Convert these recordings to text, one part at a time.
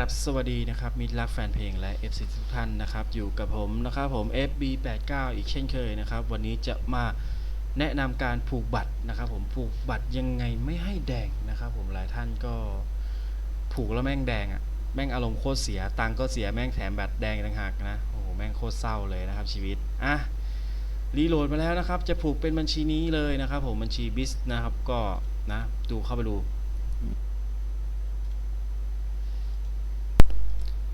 ครับสวัสดีนะครับมิตรรักแฟนเพลงและ FC ทุกท่านนะครับอยู่กับผมนะครับผม FB89 อีกเช่นเคยนะครับวันนี้จะมาแนะนำการผูกบัตรนะครับผมผูกบัตรยังไงไม่ให้แดงนะครับผมหลายท่านก็ผูกแล้วแม่งแดงอะ่ะแม่งอารมณ์โคตรเสียตังก็เสียแม่งแถมบัตรแดงต่างหากนะโอ้โหแม่งโคตรเศร้าเลยนะครับชีวิตอะรีโหลดมาแล้วนะครับจะผูกเป็นบัญชีนี้เลยนะครับผมบัญชีบิสนะครับก็นะดูเข้าไปดู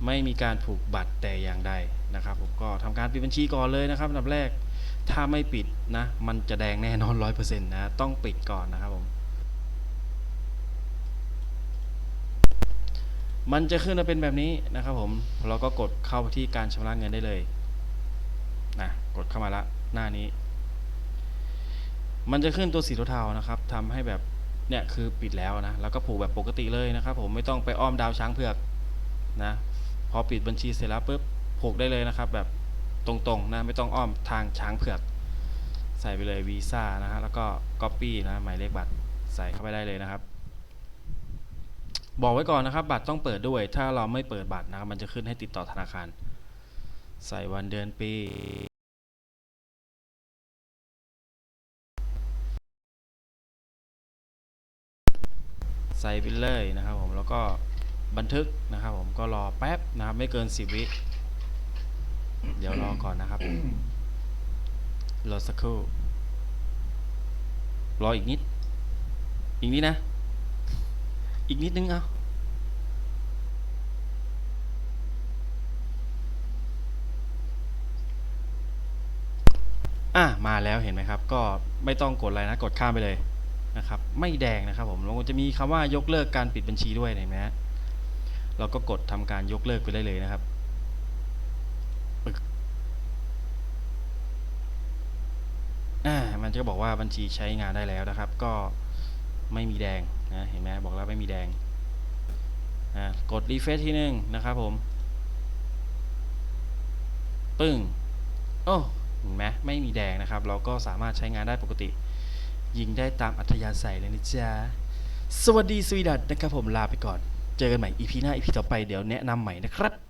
ไม่มีการผูกบัตรแต่อย่างใดนะครับผมก็ทำการปิดบัญชีก่อนเลยนะครับอันดับแรกถ้าไม่ปิดนะ มันจะแดงแน่นอนร้อยเปอร์เซ็นต์นะต้องปิดก่อนนะครับผมมันจะขึ้นมาเป็นแบบนี้นะครับผมเราก็กดเข้าไปที่การชำระเงินได้เลยนะกดเข้ามาละหน้านี้ มันจะขึ้นตัวสีเทาๆนะครับทำให้แบบเนี่ยคือปิดแล้วนะแล้วก็ผูกแบบปกติเลยนะครับ ผมไม่ต้องไปอ้อมดาวช้างเผือก อปิดบัญชีเสร็จแล้วปุ๊บผูกได้เลยนะครับ แบบตรงๆนะไม่ต้องอ้อมทางช้างเผือก ใส่ไปเลยวีซ่านะฮะแล้วก็ Copy นะหมายเลขบัตรใส่เข้าไปได้เลยนะครับ บอกไว้ก่อนนะครับ บัตรต้องเปิดด้วย ถ้าเราไม่เปิดบัตรนะครับมันจะขึ้นให้ติดต่อธนาคาร ใส่วันเดือนปีใส่ไปเลยนะครับผมแล้วก็ บันทึกนะครับ ผมก็รอแป๊บนะครับ ไม่เกิน10วิ เดี๋ยวรอก่อนนะครับรอสักครู่รออีกนิด อีกนิดนะ อีกนิดนึงเอาอะมาแล้วเห็นไหมครับ ก็ไม่ต้องกดอะไรนะกดข้ามไปเลยนะครับ ไม่แดงนะครับผมแล้วจะมีคำว่ายกเลิกการปิดบัญชีด้วยเห็นไหมฮะ เราก็กดทำการยกเลิกไปได้เลยนะครับมันจะบอกว่าบัญชีใช้งานได้แล้วนะครับ ก็ไม่มีแดงนะเห็นไหมบอกแล้วไม่มีแดงกดรีเฟซที่หนึ่งนะครับผม ปึ้งโอ้เห็นไหมไม่มีแดงนะครับ เราก็สามารถใช้งานได้ปกติ ยิงได้ตามอัธยาศัยเลยนะจ๊ะสวัสดีสวีดัตนะครับผมลาไปก่อน เจอกันใหม่ EP หน้า EP ต่อไปเดี๋ยวแนะนำใหม่นะครับ